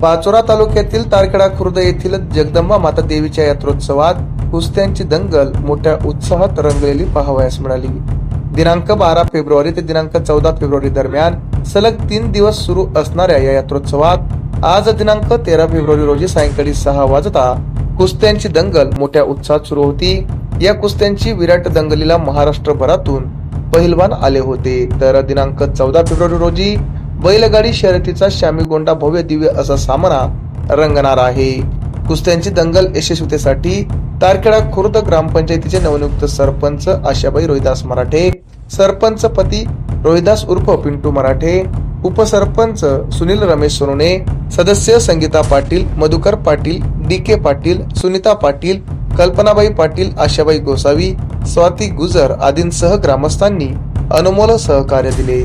पाचोरा तालुक्यातील तारखेडा खुर्द येथील जगदंबा माता देवीच्या यात्रोत्सवात कुस्त्यांची दंगल मोठ्या उत्साहात रंगलेली पाहावयास मिळाली. दिनांक बारा फेब्रुवारी ते दिनांक चौदा फेब्रुवारी दरम्यान सलग तीन दिवस सुरू असणाऱ्या या यात्रोत्सवात आज दिनांक तेरा फेब्रुवारी रोजी सायंकाळी सहा वाजता कुस्त्यांची दंगल मोठ्या उत्साहात सुरू होती. या कुस्त्यांची विराट दंगलीला महाराष्ट्रभरातून पहिलवान आले होते. तर दिनांक चौदा फेब्रुवारी रोजी बैलगाडी शर्यतीचा श्यामीगोंडा भव्य दिव्य असा सामना रंगणार आहे. कुस्त्यांची दंगल यशस्वीतेसाठी तारखेडा खुर्द ग्रामपंचायतीचे नवनियुक्त सरपंच आशाबाई रोहिदास मराठे सरपंच पती रोहिदास उर्फ पिंटू मराठे उपसरपंच सुनील रमेश सोनोने सदस्य संगीता पाटील मधुकर पाटील डी के पाटील सुनीता पाटील कल्पनाबाई पाटील आशाबाई गोसावी स्वाती गुजर आदींसह ग्रामस्थांनी अनमोल सहकार्य दिले.